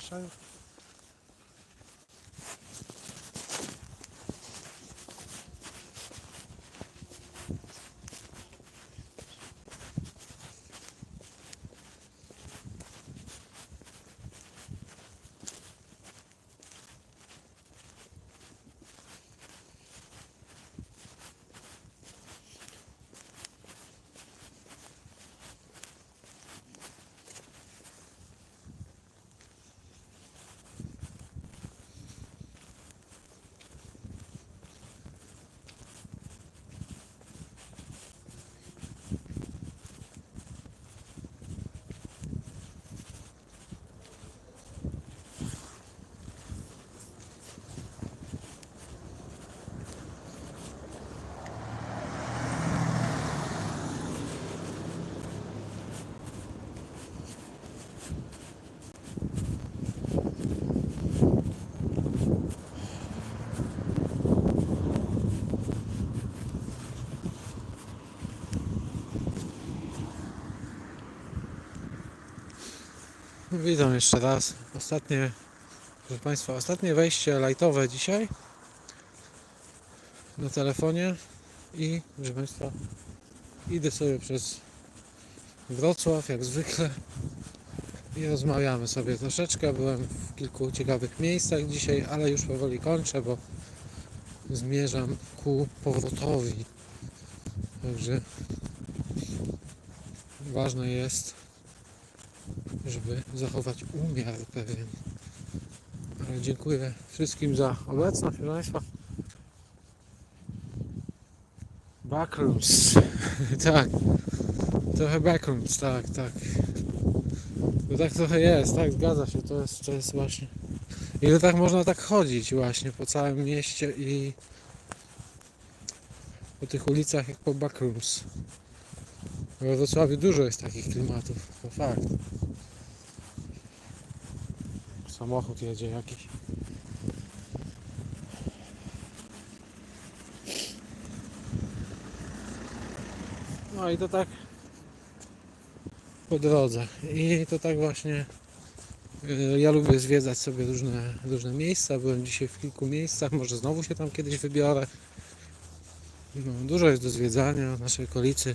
山。Witam jeszcze raz. Ostatnie, proszę Państwa, ostatnie wejście lightowe dzisiaj na telefonie i proszę Państwa, idę sobie przez Wrocław jak zwykle i rozmawiamy sobie troszeczkę. Byłem w kilku ciekawych miejscach dzisiaj, ale już powoli kończę, bo zmierzam ku powrotowi. Także ważne jest żeby zachować umiar pewien. Dziękuję wszystkim za obecność, proszę Państwa. Backrooms. tak. Trochę backrooms, tak, tak. No tak trochę jest, tak, zgadza się. To jest, to jest właśnie. I tak można tak chodzić właśnie po całym mieście i po tych ulicach jak po backrooms. We Wrocławiu dużo jest takich klimatów, to fakt. Samochód jedzie jakiś. No i to tak po drodze. I to tak właśnie y, ja lubię zwiedzać sobie różne, różne miejsca. Byłem dzisiaj w kilku miejscach, może znowu się tam kiedyś wybiorę. No, dużo jest do zwiedzania w naszej okolicy.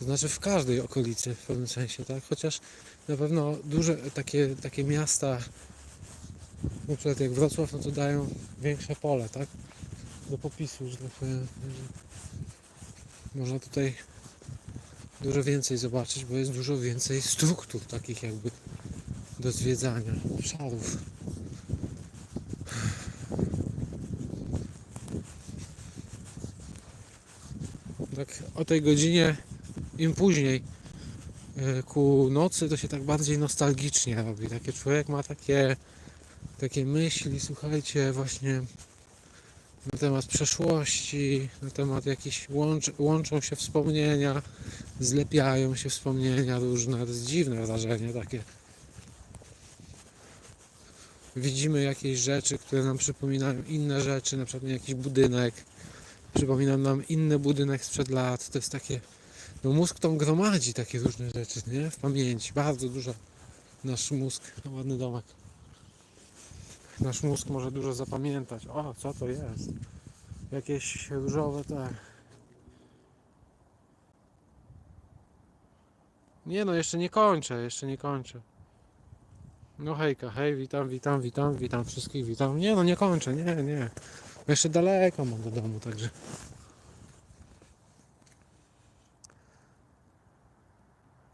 To znaczy w każdej okolicy w pewnym sensie, tak? Chociaż na pewno duże takie, takie miasta, na przykład jak Wrocław, no to dają większe pole, tak? Do popisu, że tak powiem. Można tutaj dużo więcej zobaczyć, bo jest dużo więcej struktur takich jakby do zwiedzania, szarów. Tak o tej godzinie, im później e, ku nocy, to się tak bardziej nostalgicznie robi. Takie człowiek ma takie, takie myśli, słuchajcie, właśnie na temat przeszłości, na temat jakichś łącz, łączą się wspomnienia, zlepiają się wspomnienia różne. To jest dziwne wrażenie takie. Widzimy jakieś rzeczy, które nam przypominają inne rzeczy, na przykład jakiś budynek. Przypomina nam inny budynek sprzed lat. To jest takie no mózg tam gromadzi takie różne rzeczy, nie? W pamięci. Bardzo dużo. Nasz mózg, no ładny domek. Nasz mózg może dużo zapamiętać. O, co to jest? Jakieś różowe te. Nie no, jeszcze nie kończę, jeszcze nie kończę. No hejka, hej, witam, witam, witam, witam wszystkich, witam. Nie no, nie kończę, nie, nie. Jeszcze daleko mam do domu, także.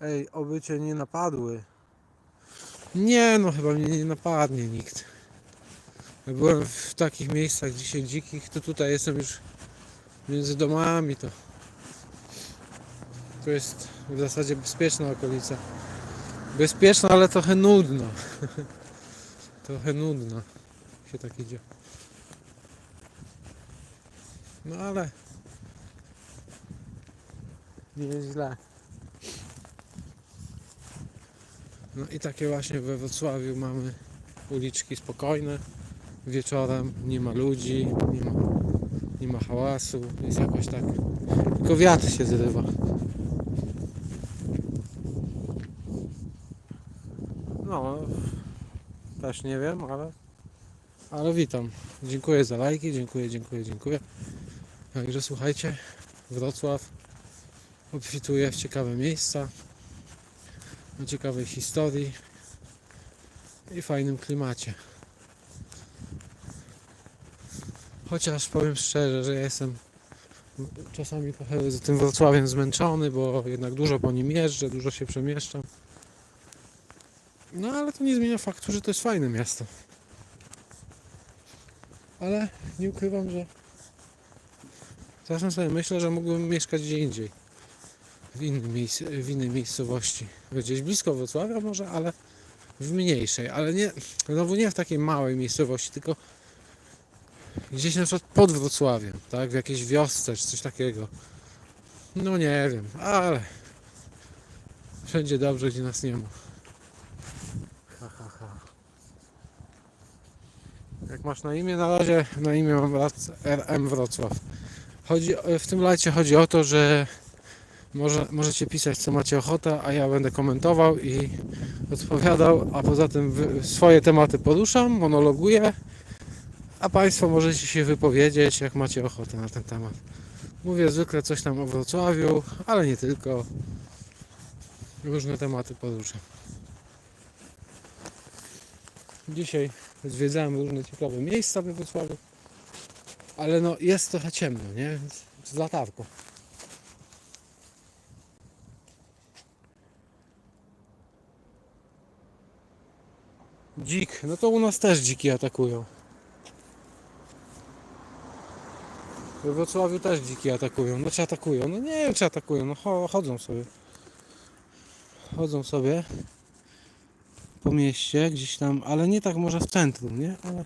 Ej, oby cię nie napadły. Nie, no chyba mnie nie napadnie nikt. Ja byłem w takich miejscach dzisiaj dzikich, to tutaj jestem już między domami, to to jest w zasadzie bezpieczna okolica. Bezpieczna, ale trochę nudno. trochę nudno się tak idzie. No ale nie jest źle. No i takie właśnie we Wrocławiu mamy uliczki spokojne. Wieczorem nie ma ludzi, nie ma, nie ma hałasu, jest jakoś tak. Tylko wiatr się zrywa. No, Też nie wiem, ale, ale witam. Dziękuję za lajki, dziękuję, dziękuję, dziękuję. Także słuchajcie, Wrocław obfituje w ciekawe miejsca, o ciekawej historii i fajnym klimacie. Chociaż powiem szczerze, że jestem czasami trochę z tym Wrocławiem zmęczony, bo jednak dużo po nim jeżdżę, dużo się przemieszczam. No ale to nie zmienia faktu, że to jest fajne miasto. Ale nie ukrywam, że czasem sobie myślę, że mógłbym mieszkać gdzie indziej. W, innym miejsc, w innej miejscowości. Gdzieś blisko Wrocławia może, ale w mniejszej. Ale nie, znowu nie w takiej małej miejscowości, tylko gdzieś na przykład pod Wrocławiem, tak? W jakiejś wiosce czy coś takiego. No nie wiem, ale wszędzie dobrze, gdzie nas nie ma. Ha, ha, ha. Jak masz na imię? Na razie na imię mam RM Wrocław. Chodzi, w tym lajcie chodzi o to, że może, możecie pisać co macie ochotę, a ja będę komentował i odpowiadał, a poza tym swoje tematy poruszam, monologuję, a Państwo możecie się wypowiedzieć jak macie ochotę na ten temat. Mówię zwykle coś tam o Wrocławiu, ale nie tylko. Różne tematy poruszam. Dzisiaj zwiedzałem różne ciekawe miejsca we Wrocławiu, ale no jest trochę ciemno, nie? Z latarką. Dzik, no to u nas też dziki atakują. We Wrocławiu też dziki atakują. No czy atakują? No nie wiem czy atakują, no cho- chodzą sobie. Chodzą sobie po mieście gdzieś tam, ale nie tak może w centrum, nie? Ale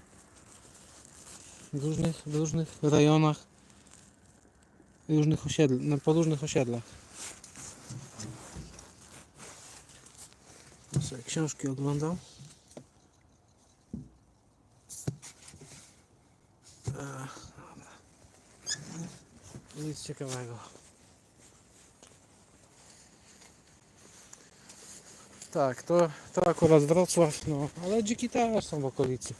w różnych, w różnych rejonach, różnych osiedl, no, po różnych osiedlach. Sobie książki oglądam. Nic ciekawego. Tak, to, to akurat Wrocław, no, ale dziki też są w okolicy.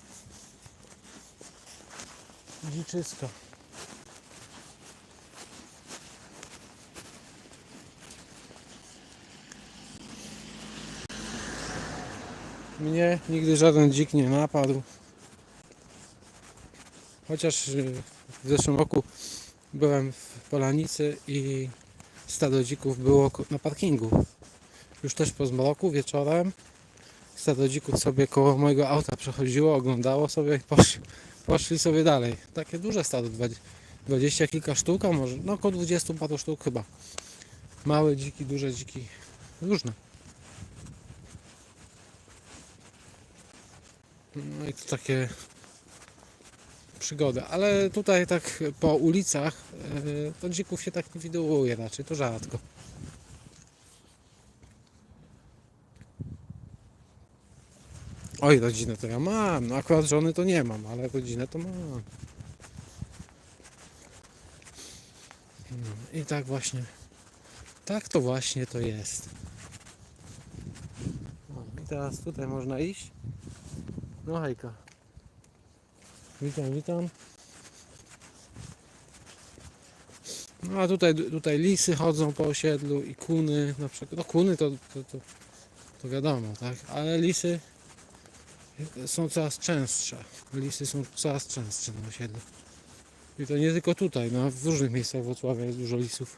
Dziczysko. Mnie nigdy żaden dzik nie napadł. Chociaż y, w zeszłym roku byłem w Polanicy i stado dzików było na parkingu. Już też po zmroku, wieczorem. Stado dzików sobie koło mojego auta przechodziło, oglądało sobie i poszli, poszli sobie dalej. Takie duże stado, dwadzie- dwadzieścia kilka sztuk, a może no około 20 paru sztuk chyba. Małe dziki, duże dziki, różne. No i to takie przygody. Ale tutaj tak po ulicach yy, to dzików się tak nie widuje raczej, to rzadko. Oj, rodzinę to ja mam. No akurat żony to nie mam, ale rodzinę to mam. No, I tak właśnie. Tak to właśnie to jest. No, I teraz tutaj można iść. No hejka. Witam, witam. No a tutaj, tutaj lisy chodzą po osiedlu i kuny na przykład. No kuny to, to, to, to wiadomo, tak? Ale lisy są coraz częstsze. Lisy są coraz częstsze na osiedlu. I to nie tylko tutaj, no w różnych miejscach Wrocławia jest dużo lisów.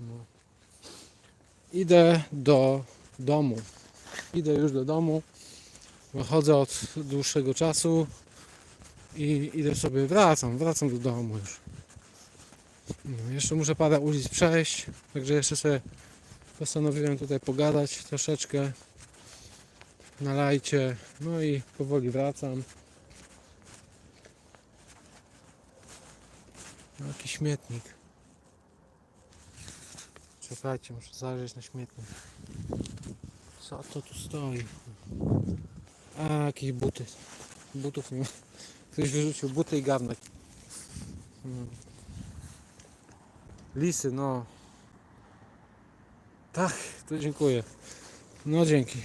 No. Idę do domu. Idę już do domu. Wychodzę od dłuższego czasu i idę sobie, wracam, wracam do domu już. No, jeszcze muszę parę ulic przejść, także jeszcze sobie postanowiłem tutaj pogadać troszeczkę na lajcie, no i powoli wracam. No, Jaki śmietnik. Czekajcie, muszę zajrzeć na śmietnik. Co to tu stoi? A, jakieś buty. Butów nie ma. Ktoś wyrzucił buty i garnek. Mm. Lisy, no. Tak, to dziękuję. No dzięki.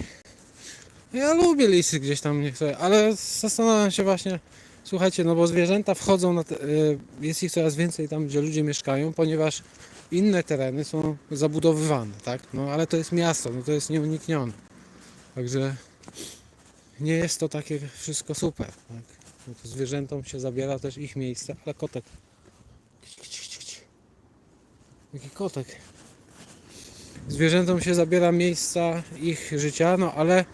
Ja lubię lisy gdzieś tam, sobie, ale zastanawiam się właśnie, słuchajcie, no bo zwierzęta wchodzą na, te, y, jest ich coraz więcej tam, gdzie ludzie mieszkają, ponieważ inne tereny są zabudowywane, tak? No ale to jest miasto, no to jest nieuniknione. Także nie jest to takie wszystko super, tak? No to zwierzętom się zabiera też ich miejsce, ale kotek. Jaki kotek. Zwierzętom się zabiera miejsca ich życia, no ale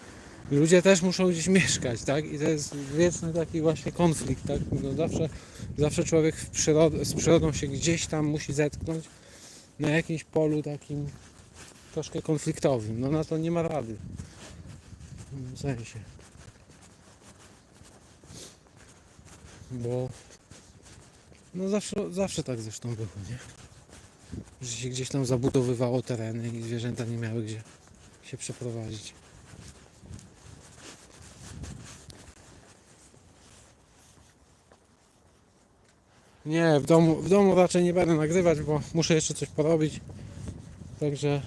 ludzie też muszą gdzieś mieszkać, tak? I to jest wieczny taki właśnie konflikt, tak? No zawsze, zawsze człowiek przyrod- z przyrodą się gdzieś tam musi zetknąć na jakimś polu takim troszkę konfliktowym. No na to nie ma rady. W sensie. Bo no zawsze, zawsze tak zresztą było, nie? Że się gdzieś tam zabudowywało tereny i zwierzęta nie miały gdzie się przeprowadzić. Nie, w domu, w domu raczej nie będę nagrywać, bo muszę jeszcze coś porobić. Także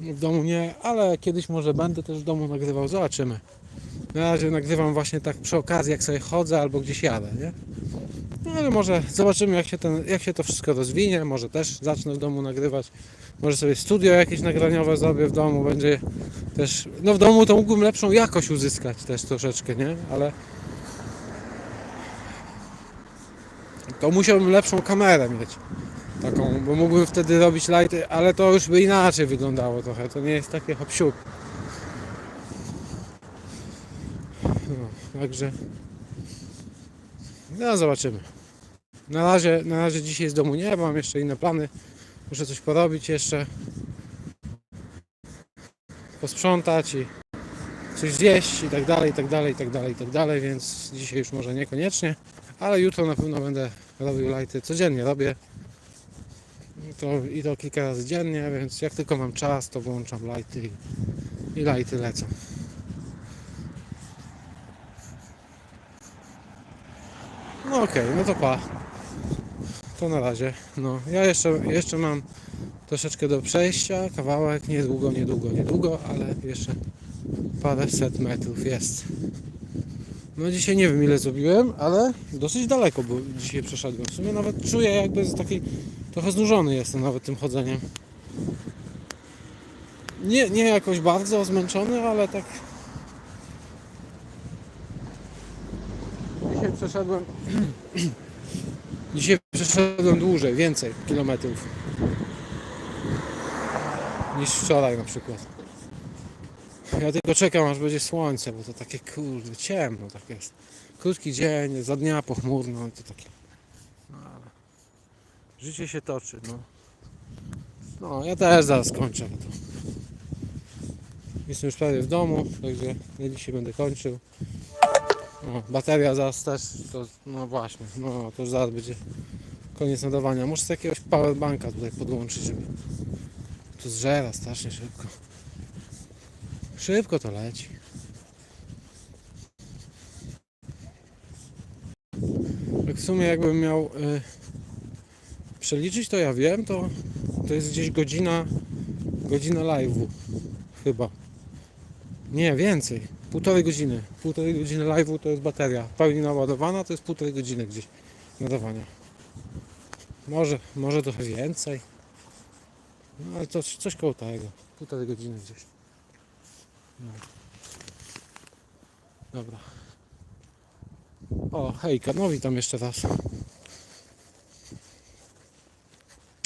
w domu nie, ale kiedyś może będę też w domu nagrywał, zobaczymy. Na razie nagrywam właśnie tak przy okazji, jak sobie chodzę albo gdzieś jadę, nie? No ale może zobaczymy, jak się, ten, jak się to wszystko rozwinie. Może też zacznę w domu nagrywać. Może sobie studio jakieś nagraniowe zrobię w domu. Będzie też. No w domu to mógłbym lepszą jakość uzyskać też troszeczkę, nie? Ale. To musiałbym lepszą kamerę mieć. Taką, bo mógłbym wtedy robić lighty, ale to już by inaczej wyglądało trochę. To nie jest takie hop No, także. No zobaczymy. Na razie, na razie dzisiaj z domu nie, mam jeszcze inne plany. Muszę coś porobić jeszcze. Posprzątać i coś zjeść i tak dalej, i tak dalej, i tak dalej, i tak dalej, więc dzisiaj już może niekoniecznie, ale jutro na pewno będę robił lighty. Codziennie robię. To, I to kilka razy dziennie, więc jak tylko mam czas, to włączam lighty i, i lighty lecą. No okej, no to pa. To na razie. No, ja jeszcze, jeszcze mam troszeczkę do przejścia, kawałek, niedługo, niedługo, niedługo, ale jeszcze parę set metrów jest. No dzisiaj nie wiem ile zrobiłem, ale dosyć daleko bo dzisiaj przeszedłem. W sumie nawet czuję jakby taki trochę znużony jestem nawet tym chodzeniem. Nie, nie jakoś bardzo zmęczony, ale tak przeszedłem. Dzisiaj przeszedłem dłużej, więcej kilometrów niż wczoraj na przykład. Ja tylko czekam aż będzie słońce, bo to takie kurde ciemno tak jest. Krótki dzień, za dnia pochmurno, to takie. No, ale życie się toczy, no. No, ja też zaraz kończę. Jestem już prawie w domu, także ja dzisiaj będę kończył. O, bateria zaraz też, to, no właśnie, no to już zaraz będzie koniec nadawania. Muszę sobie jakiegoś powerbanka tutaj podłączyć, żeby to zżera strasznie szybko. Szybko to leci. Tak w sumie jakbym miał y, przeliczyć, to ja wiem, to, to jest gdzieś godzina, godzina live'u chyba. Nie, więcej. Półtorej godziny. Półtorej godziny live'u to jest bateria. Pełni naładowana to jest półtorej godziny gdzieś nadawania. Może, może trochę więcej. No ale to coś koło tego. Półtorej godziny gdzieś. No. Dobra. O, hejka, no witam jeszcze raz.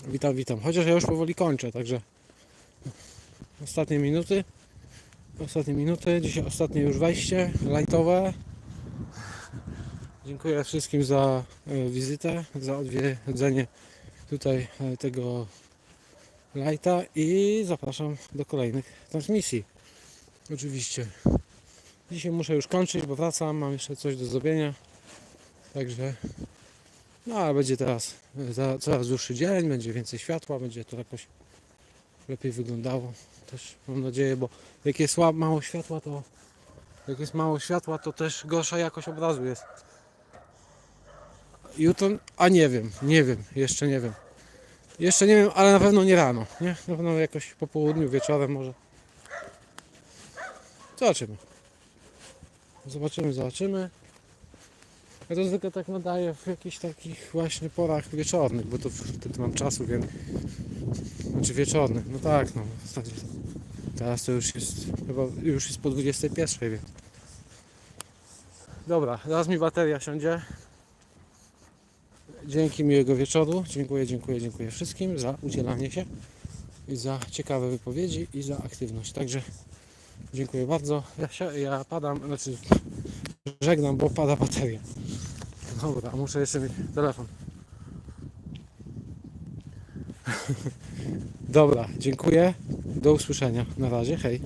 Witam, witam. Chociaż ja już powoli kończę, także ostatnie minuty. Ostatnie minuty, dzisiaj ostatnie już wejście lightowe. Dziękuję wszystkim za e, wizytę, za odwiedzenie tutaj e, tego lighta i zapraszam do kolejnych transmisji. Oczywiście. Dzisiaj muszę już kończyć, bo wracam, mam jeszcze coś do zrobienia. Także no ale będzie teraz e, coraz dłuższy dzień, będzie więcej światła, będzie to jakoś lepiej wyglądało. Też mam nadzieję, bo jak jest mało światła, to jak jest mało światła, to też gorsza jakość obrazu jest. Jutro, a nie wiem, nie wiem, jeszcze nie wiem. Jeszcze nie wiem, ale na pewno nie rano, nie? Na pewno jakoś po południu, wieczorem może. Zobaczymy. Zobaczymy, zobaczymy. Ja to zwykle tak nadaję w jakichś takich właśnie porach wieczornych, bo to wtedy mam czasu, więc... Znaczy wieczornych, no tak, no. Teraz to już jest, chyba już jest po 21, więc... Dobra, zaraz mi bateria siądzie. Dzięki miłego wieczoru. Dziękuję, dziękuję, dziękuję wszystkim za udzielanie się i za ciekawe wypowiedzi i za aktywność. Także dziękuję bardzo. Ja, się, ja padam, znaczy żegnam, bo pada bateria. Dobra, muszę jeszcze mieć telefon. Dobra, dziękuję. Do usłyszenia. Na razie, hej.